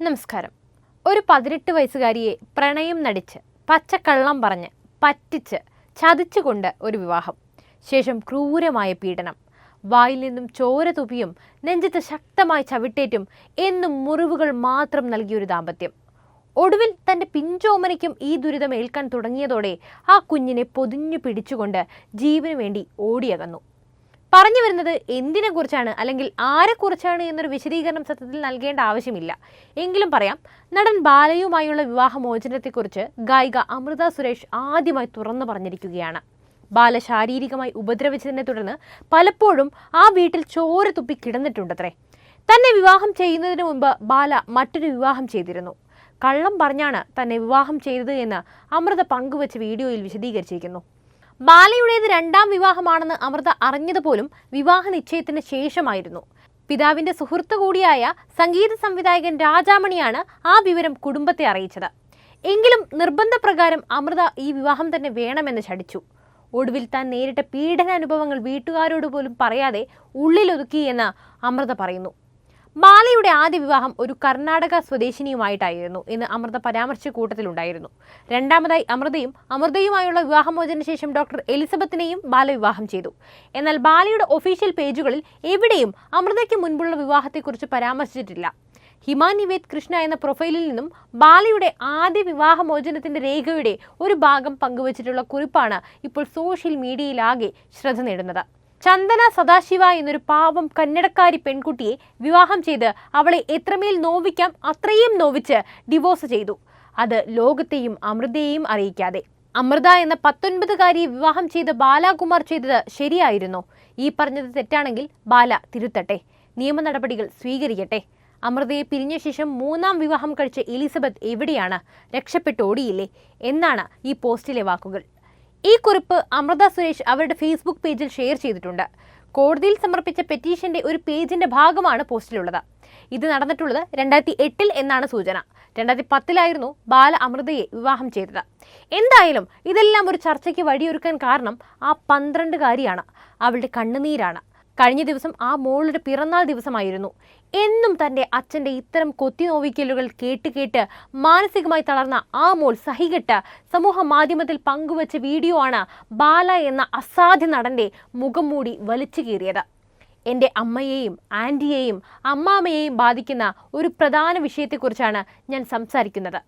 നമസ്കാരം. ഒരു പതിനെട്ട് വയസ്സുകാരിയെ പ്രണയം നടിച്ച് പച്ചക്കള്ളം പറഞ്ഞ് പറ്റിച്ച് ചതിച്ചുകൊണ്ട് ഒരു വിവാഹം. ശേഷം ക്രൂരമായ പീഡനം. വായിൽ നിന്നും ചോര തുപ്പിയും നെഞ്ചത്ത് ശക്തമായി ചവിട്ടേറ്റും എന്നും മുറിവുകൾ മാത്രം നൽകിയൊരു ദാമ്പത്യം. ഒടുവിൽ തന്റെ പിഞ്ചോമനയ്ക്കും ഈ ദുരിതം ഏൽക്കാൻ തുടങ്ങിയതോടെ ആ കുഞ്ഞിനെ പൊതിഞ്ഞു പിടിച്ചുകൊണ്ട് ജീവന് വേണ്ടി ഓടിയകന്നു. പറഞ്ഞു വരുന്നത് എന്തിനെ കുറിച്ചാണ്? അല്ലെങ്കിൽ ആരെക്കുറിച്ചാണ് എന്നൊരു വിശദീകരണം സത്യത്തിൽ നൽകേണ്ട ആവശ്യമില്ല. എങ്കിലും പറയാം നടൻ ബാലയുമായുള്ള വിവാഹമോചനത്തെക്കുറിച്ച് ഗായിക അമൃത സുരേഷ് ആദ്യമായി തുറന്നു പറഞ്ഞിരിക്കുകയാണ്. ബാല ശാരീരികമായി ഉപദ്രവിച്ചതിനെ തുടർന്ന് പലപ്പോഴും ആ വീട്ടിൽ ചോര തുപ്പി കിടന്നിട്ടുണ്ടത്രേ. തന്നെ വിവാഹം ചെയ്യുന്നതിന് മുമ്പ് ബാല മറ്റൊരു വിവാഹം ചെയ്തിരുന്നു. കള്ളം പറഞ്ഞാണ് തന്നെ വിവാഹം ചെയ്തത് എന്ന് അമൃത പങ്കുവച്ച വീഡിയോയിൽ വിശദീകരിച്ചിരിക്കുന്നു. ബാലയുടേത് രണ്ടാം വിവാഹമാണെന്ന് അമൃത അറിഞ്ഞതുപോലും വിവാഹ നിശ്ചയത്തിന് ശേഷമായിരുന്നു. പിതാവിന്റെ സുഹൃത്തു കൂടിയായ സംഗീത സംവിധായകൻ രാജാമണിയാണ് ആ വിവരം കുടുംബത്തെ അറിയിച്ചത്. എങ്കിലും നിർബന്ധപ്രകാരം അമൃത ഈ വിവാഹം തന്നെ വേണമെന്ന് ചടിച്ചു ഒടുവിൽ താൻ നേരിട്ട പീഡനാനുഭവങ്ങൾ വീട്ടുകാരോട് പോലും പറയാതെ ഉള്ളിലൊതുക്കി എന്ന് അമൃത പറയുന്നു. ബാലയുടെ ആദ്യ വിവാഹം ഒരു കർണാടക സ്വദേശിനിയുമായിട്ടായിരുന്നു. എന്ന് അമൃത പരാമർശ കൂട്ടത്തിലുണ്ടായിരുന്നു. രണ്ടാമതായി അമൃതയും അമൃതയുമായുള്ള വിവാഹമോചന ശേഷം ഡോക്ടർ എലിസബത്തിനെയും ബാല വിവാഹം ചെയ്തു. എന്നാൽ ബാലയുടെ ഒഫീഷ്യൽ പേജുകളിൽ എവിടെയും അമൃതയ്ക്ക് മുൻപുള്ള വിവാഹത്തെക്കുറിച്ച് പരാമർശിച്ചിട്ടില്ല. ഹിമാ നിവേദ് കൃഷ്ണ എന്ന പ്രൊഫൈലിൽ നിന്നും ബാലയുടെ ആദ്യ വിവാഹമോചനത്തിന്റെ രേഖയുടെ ഒരു ഭാഗം പങ്കുവച്ചിട്ടുള്ള കുറിപ്പാണ് ഇപ്പോൾ സോഷ്യൽ മീഡിയയിലാകെ ശ്രദ്ധ നേടുന്നത്. ചന്ദന സദാശിവ എന്നൊരു പാവം കന്നഡക്കാരി പെൺകുട്ടിയെ വിവാഹം ചെയ്ത് അവളെ എത്രമേൽ നോവിക്കാം അത്രയും നോവിച്ച് ഡിവോഴ്സ് ചെയ്തു. അത് ലോകത്തെയും അമൃതയെയും അറിയിക്കാതെ. അമൃത എന്ന പത്തൊൻപതുകാരിയെ വിവാഹം ചെയ്ത് ബാലാകുമാർ ചെയ്തത് ശരിയായിരുന്നു. ഈ പറഞ്ഞത് തെറ്റാണെങ്കിൽ ബാല തിരുത്തട്ടെ. നിയമ നടപടികൾ സ്വീകരിക്കട്ടെ. അമൃതയെ പിരിഞ്ഞ ശേഷം മൂന്നാം വിവാഹം കഴിച്ച എലിസബത്ത് എവിടെയാണ്? രക്ഷപ്പെട്ടോടിയില്ലേ എന്നാണ് ഈ പോസ്റ്റിലെ വാക്കുകൾ. ഈ കുറിപ്പ് അമൃത സുരേഷ് അവരുടെ ഫേസ്ബുക്ക് പേജിൽ ഷെയർ ചെയ്തിട്ടുണ്ട്. കോടതിയിൽ സമർപ്പിച്ച പെറ്റീഷന്റെ ഒരു പേജിന്റെ ഭാഗമാണ് പോസ്റ്റിലുള്ളത്. ഇത് നടന്നിട്ടുള്ളത് രണ്ടായിരത്തി എട്ടിൽ എന്നാണ് സൂചന. രണ്ടായിരത്തി പത്തിലായിരുന്നു ബാല അമൃതയെ വിവാഹം ചെയ്തത്. എന്തായാലും ഇതെല്ലാം ഒരു ചർച്ചയ്ക്ക് വഴിയൊരുക്കാൻ കാരണം ആ പന്ത്രണ്ടുകാരിയാണ്. അവളുടെ കണ്ണുനീരാണ്. കഴിഞ്ഞ ദിവസം ആ മോളുടെ പിറന്നാൾ ദിവസമായിരുന്നു. എന്നും തന്റെ അച്ഛന്റെ ഇത്തരം കൊത്തിനോവിക്കലുകൾ കേട്ട് കേട്ട് മാനസികമായി തളർന്ന ആ മോൾ സഹികെട്ട് സമൂഹ മാധ്യമത്തിൽ പങ്കുവച്ച വീഡിയോ ആണ് ബാല എന്ന അസാധ്യ നടന്റെ മുഖം മൂടി വലിച്ചു കീറിയത്. എന്റെ അമ്മയെയും ആന്റിയെയും അമ്മാമ്മയെയും ബാധിക്കുന്ന ഒരു പ്രധാന വിഷയത്തെക്കുറിച്ചാണ് ഞാൻ സംസാരിക്കുന്നത്.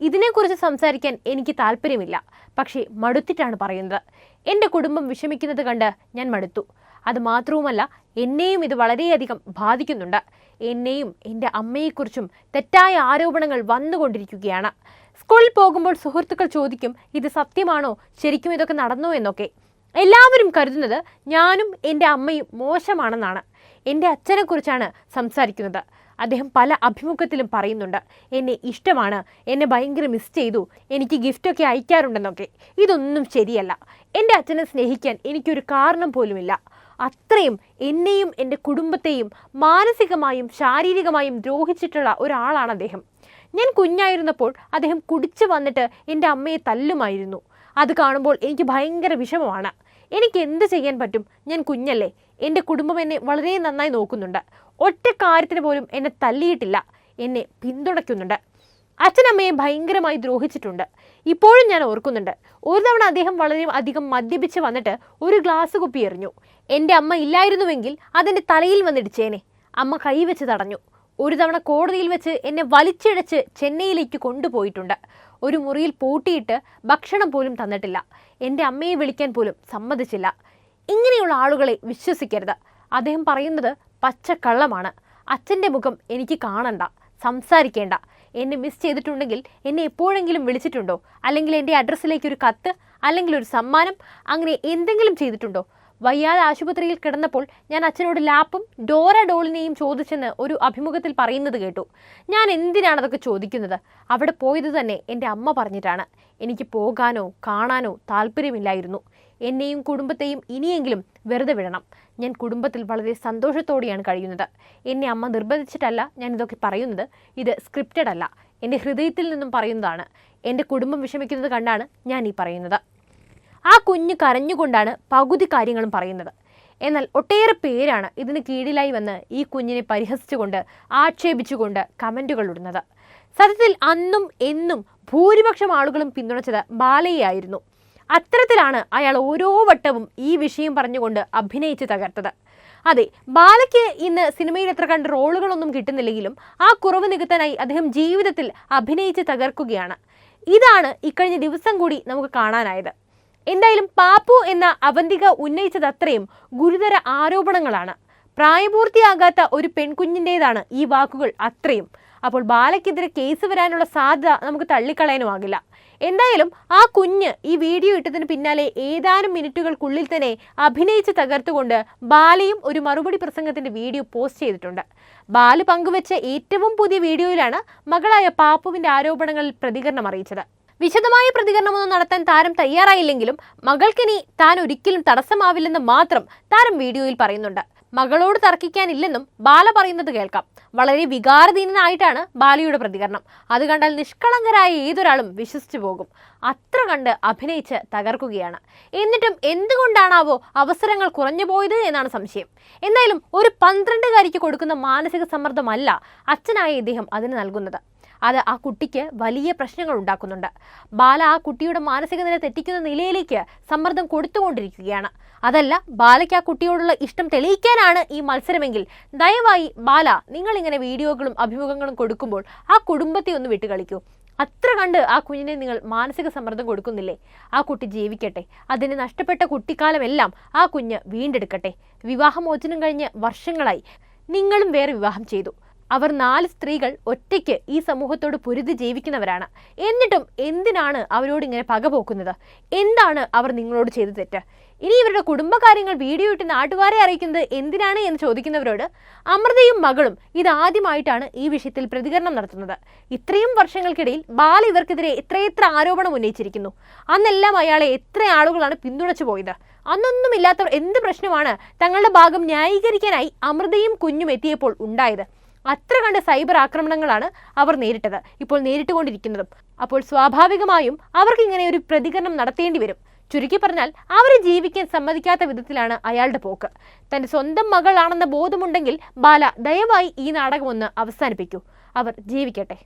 ഇതിനെക്കുറിച്ച് സംസാരിക്കാൻ എനിക്ക് താല്പര്യമില്ല. പക്ഷേ മടുത്തിട്ടാണ് പറയുന്നത്. എന്റെ കുടുംബം വിഷമിക്കുന്നത് കണ്ട് ഞാൻ മടുത്തു. അത് മാത്രവുമല്ല എന്നെയും ഇത് വളരെയധികം ബാധിക്കുന്നുണ്ട്. എന്നെയും എന്റെ അമ്മയെക്കുറിച്ചും തെറ്റായ ആരോപണങ്ങൾ വന്നുകൊണ്ടിരിക്കുകയാണ്. സ്കൂളിൽ പോകുമ്പോൾ സുഹൃത്തുക്കൾ ചോദിക്കും ഇത് സത്യമാണോ? ശരിക്കും ഇതൊക്കെ നടന്നോ? എന്നൊക്കെ. എല്ലാവരും കരുതുന്നത് ഞാനും എന്റെ അമ്മയും മോശമാണെന്നാണ്. എന്റെ അച്ഛനെക്കുറിച്ചാണ് സംസാരിക്കുന്നത്. അദ്ദേഹം പല അഭിമുഖത്തിലും പറയുന്നുണ്ട് എന്നെ ഇഷ്ടമാണ് എന്നെ ഭയങ്കര മിസ് ചെയ്തു എനിക്ക് ഗിഫ്റ്റൊക്കെ അയക്കാറുണ്ടെന്നൊക്കെ. ഇതൊന്നും ശരിയല്ല. എന്റെ അച്ഛനെ സ്നേഹിക്കാൻ എനിക്കൊരു കാരണം പോലുമില്ല. അത്രയും എന്നെയും എന്റെ കുടുംബത്തെയും മാനസികമായും ശാരീരികമായും ദ്രോഹിച്ചിട്ടുള്ള ഒരാളാണ് അദ്ദേഹം. ഞാൻ കുഞ്ഞായിരുന്നപ്പോൾ അദ്ദേഹം കുടിച്ചു വന്നിട്ട് എന്റെ അമ്മയെ തല്ലുമായിരുന്നു. അത് കാണുമ്പോൾ എനിക്ക് ഭയങ്കര വിഷമമാണ്. എനിക്ക് എന്ത് ചെയ്യാൻ പറ്റും? ഞാൻ കുഞ്ഞല്ലേ. എന്റെ കുടുംബം എന്നെ വളരെ നന്നായി നോക്കുന്നുണ്ട്. ഒറ്റ കാര്യത്തിന് പോലും എന്നെ തല്ലിയിട്ടില്ല. എന്നെ പിന്തുണയ്ക്കുന്നുണ്ട്. അച്ഛനമ്മയെ ഭയങ്കരമായി ദ്രോഹിച്ചിട്ടുണ്ട്. ഇപ്പോഴും ഞാൻ ഓർക്കുന്നുണ്ട്. ഒരു തവണ അദ്ദേഹം വളരെ അധികം മദ്യപിച്ച് വന്നിട്ട് ഒരു ഗ്ലാസ് കുപ്പി എറിഞ്ഞു. എന്റെ അമ്മ ഇല്ലായിരുന്നുവെങ്കിൽ അതെന്റെ തലയിൽ വന്നിടിച്ചേനെ. അമ്മ കൈവച്ച് തടഞ്ഞു. ഒരു തവണ കോടതിയിൽ വെച്ച് എന്നെ വലിച്ചിഴച്ച് ചെന്നൈയിലേക്ക് കൊണ്ടുപോയിട്ടുണ്ട്. ഒരു മുറിയിൽ പൂട്ടിയിട്ട് ഭക്ഷണം പോലും തന്നിട്ടില്ല. എന്റെ അമ്മയെ വിളിക്കാൻ പോലും സമ്മതിച്ചില്ല. ഇങ്ങനെയുള്ള ആളുകളെ വിശ്വസിക്കരുത്. അദ്ദേഹം പറയുന്നത് പച്ചക്കള്ളമാണ്. അച്ഛന്റെ മുഖം എനിക്ക് കാണണ്ട. സംസാരിക്കേണ്ട. എന്നെ മിസ് ചെയ്തിട്ടുണ്ടെങ്കിൽ എന്നെ എപ്പോഴെങ്കിലും വിളിച്ചിട്ടുണ്ടോ? അല്ലെങ്കിൽ എന്റെ അഡ്രസ്സിലേക്ക് ഒരു കത്ത് അല്ലെങ്കിൽ ഒരു സമ്മാനം അങ്ങനെ എന്തെങ്കിലും ചെയ്തിട്ടുണ്ടോ? വയ്യാതെ ആശുപത്രിയിൽ കിടന്നപ്പോൾ ഞാൻ അച്ഛനോട് ലാപ്പും ഡോറ ഡോളിനെയും ചോദിച്ചെന്ന് ഒരു അഭിമുഖത്തിൽ പറയുന്നത് കേട്ടു. ഞാൻ എന്തിനാണ് അതൊക്കെ ചോദിക്കുന്നത്? അവിടെ പോയത് തന്നെ എന്റെ അമ്മ പറഞ്ഞിട്ടാണ്. എനിക്ക് പോകാനോ കാണാനോ താല്പര്യമില്ലായിരുന്നു. എന്നെയും കുടുംബത്തെയും ഇനിയെങ്കിലും വെറുതെ വിടണം. ഞാൻ കുടുംബത്തിൽ വളരെ സന്തോഷത്തോടെയാണ് കഴിയുന്നത്. എന്നെ അമ്മ നിർബന്ധിച്ചിട്ടല്ല ഞാൻ ഇതൊക്കെ പറയുന്നത്. ഇത് സ്ക്രിപ്റ്റഡ് അല്ല. എന്റെ ഹൃദയത്തിൽ നിന്നും പറയുന്നതാണ്. എന്റെ കുടുംബം വിഷമിക്കുന്നത് കണ്ടാണ് ഞാൻ ഈ പറയുന്നത്. ആ കുഞ്ഞ് കരഞ്ഞുകൊണ്ടാണ് പകുതി കാര്യങ്ങളും പറയുന്നത്. എന്നാൽ ഒട്ടേറെ പേരാണ് ഇതിന് കീഴിലായി വന്ന് ഈ കുഞ്ഞിനെ പരിഹസിച്ചുകൊണ്ട് ആക്ഷേപിച്ചുകൊണ്ട് കമന്റുകൾ ഇടുന്നത്. സത്യത്തിൽ അന്നും എന്നും ഭൂരിപക്ഷം ആളുകളും പിന്തുണച്ചത് ബാലയെയായിരുന്നു അത്തരത്തിലാണ് അയാൾ ഓരോ വട്ടവും ഈ വിഷയം പറഞ്ഞുകൊണ്ട് അഭിനയിച്ച് തകർത്തത്. അതെ ബാലയ്ക്ക് ഇന്ന് സിനിമയിൽ എത്ര കണ്ട് റോളുകളൊന്നും കിട്ടുന്നില്ലെങ്കിലും ആ കുറവ് നികത്താനായി അദ്ദേഹം ജീവിതത്തിൽ അഭിനയിച്ച് തകർക്കുകയാണ്. ഇതാണ് ഇക്കഴിഞ്ഞ ദിവസം കൂടി നമുക്ക് കാണാനായത്. എന്തായാലും പാപ്പു എന്ന അവന്തിക ഉന്നയിച്ചത് അത്രയും ഗുരുതര ആരോപണങ്ങളാണ്. പ്രായപൂർത്തിയാകാത്ത ഒരു പെൺകുഞ്ഞിന്റെതാണ് ഈ വാക്കുകൾ അത്രയും. അപ്പോൾ ബാലയ്ക്കെതിരെ കേസ് വരാനുള്ള സാധ്യത നമുക്ക് തള്ളിക്കളയാനുമാകില്ല എന്തായാലും ആ കുഞ്ഞ് ഈ വീഡിയോ ഇട്ടതിന് പിന്നാലെ ഏതാനും മിനിറ്റുകൾക്കുള്ളിൽ തന്നെ അഭിനയിച്ച് തകർത്തുകൊണ്ട് ബാലയും ഒരു മറുപടി പ്രസംഗത്തിന്റെ വീഡിയോ പോസ്റ്റ് ചെയ്തിട്ടുണ്ട്. ബാൽ പങ്കുവച്ച ഏറ്റവും പുതിയ വീഡിയോയിലാണ് മകളായ പാപ്പുവിന്റെ ആരോപണങ്ങളിൽ പ്രതികരണം അറിയിച്ചത്. വിശദമായ പ്രതികരണമൊന്നും നടത്താൻ താരം തയ്യാറായില്ലെങ്കിലും മകൾക്കിനി താൻ ഒരിക്കലും തടസ്സമാവില്ലെന്ന് മാത്രം താരം വീഡിയോയിൽ പറയുന്നുണ്ട്. മകളോട് തർക്കിക്കാനില്ലെന്നും ബാല പറയുന്നത് കേൾക്കാം. വളരെ വികാരധീനനായിട്ടാണ് ബാലയുടെ പ്രതികരണം. അത് കണ്ടാൽ നിഷ്കളങ്കരായ ഏതൊരാളും വിശ്വസിച്ചു പോകും. അത്ര കണ്ട് അഭിനയിച്ച് തകർക്കുകയാണ്. എന്നിട്ടും എന്തുകൊണ്ടാണാവോ അവസരങ്ങൾ കുറഞ്ഞു പോയത് എന്നാണ് സംശയം. എന്തായാലും ഒരു പന്ത്രണ്ടുകാരിക്ക് കൊടുക്കുന്ന മാനസിക സമ്മർദ്ദമല്ല അച്ഛനായ ഇദ്ദേഹം അതിന് നൽകുന്നത്. അത് ആ കുട്ടിക്ക് വലിയ പ്രശ്നങ്ങൾ ഉണ്ടാക്കുന്നുണ്ട്. ബാല ആ കുട്ടിയുടെ മാനസിക നില തെറ്റിക്കുന്ന നിലയിലേക്ക് സമ്മർദ്ദം കൊടുത്തുകൊണ്ടിരിക്കുകയാണ്. അതല്ല ബാലയ്ക്ക് ആ കുട്ടിയോടുള്ള ഇഷ്ടം തെളിയിക്കാനാണ് ഈ മത്സരമെങ്കിൽ. ദയവായി ബാല നിങ്ങൾ ഇങ്ങനെ വീഡിയോകളും അഭിമുഖങ്ങളും കൊടുക്കുമ്പോൾ ആ കുടുംബത്തെ ഒന്ന് വിട്ടുകളിക്കൂ അത്ര കണ്ട് ആ കുഞ്ഞിനെ നിങ്ങൾ മാനസിക സമ്മർദ്ദം കൊടുക്കുന്നില്ലേ? ആ കുട്ടി ജീവിക്കട്ടെ. അതിന് നഷ്ടപ്പെട്ട കുട്ടിക്കാലമെല്ലാം ആ കുഞ്ഞ് വീണ്ടെടുക്കട്ടെ. വിവാഹമോചനം കഴിഞ്ഞ് വർഷങ്ങളായി നിങ്ങളും വേറെ വിവാഹം ചെയ്തു. അവർ നാല് സ്ത്രീകൾ ഒറ്റയ്ക്ക് ഈ സമൂഹത്തോട് പൊരുതി ജീവിക്കുന്നവരാണ്. എന്നിട്ടും എന്തിനാണ് അവരോട് ഇങ്ങനെ പക പോക്കുന്നത്? എന്താണ് അവർ നിങ്ങളോട് ചെയ്ത തെറ്റ്? ഇനി ഇവരുടെ കുടുംബകാര്യങ്ങൾ വീഡിയോ ഇട്ട് നാട്ടുകാരെ അറിയിക്കുന്നത് എന്തിനാണ് എന്ന് ചോദിക്കുന്നവരോട് അമൃതയും മകളും ഇതാദ്യമായിട്ടാണ് ഈ വിഷയത്തിൽ പ്രതികരണം നടത്തുന്നത്. ഇത്രയും വർഷങ്ങൾക്കിടയിൽ ബാല ഇവർക്കെതിരെ എത്രയെത്ര ആരോപണം ഉന്നയിച്ചിരിക്കുന്നു. അന്നെല്ലാം അയാളെ എത്ര ആളുകളാണ് പിന്തുണച്ചു പോയത്? അന്നൊന്നും അന്നൊന്നുമില്ലാത്തവർ എന്ത് പ്രശ്നമാണ് തങ്ങളുടെ ഭാഗം ന്യായീകരിക്കാനായി അമൃതയും കുഞ്ഞും എത്തിയപ്പോൾ ഉണ്ടായത്? അത്ര കണ്ട് സൈബർ ആക്രമണങ്ങളാണ് അവർ നേരിട്ടത്. ഇപ്പോൾ നേരിട്ടുകൊണ്ടിരിക്കുന്നതും. അപ്പോൾ സ്വാഭാവികമായും അവർക്ക് ഇങ്ങനെ ഒരു പ്രതികരണം നടത്തേണ്ടി വരും. ചുരുക്കി പറഞ്ഞാൽ അവരെ ജീവിക്കാൻ സമ്മതിക്കാത്ത വിധത്തിലാണ് അയാളുടെ പോക്ക്. തന്റെ സ്വന്തം മകളാണെന്ന ബോധമുണ്ടെങ്കിൽ ബാല ദയവായി ഈ നാടകം ഒന്ന് അവസാനിപ്പിക്കൂ. അവർ ജീവിക്കട്ടെ.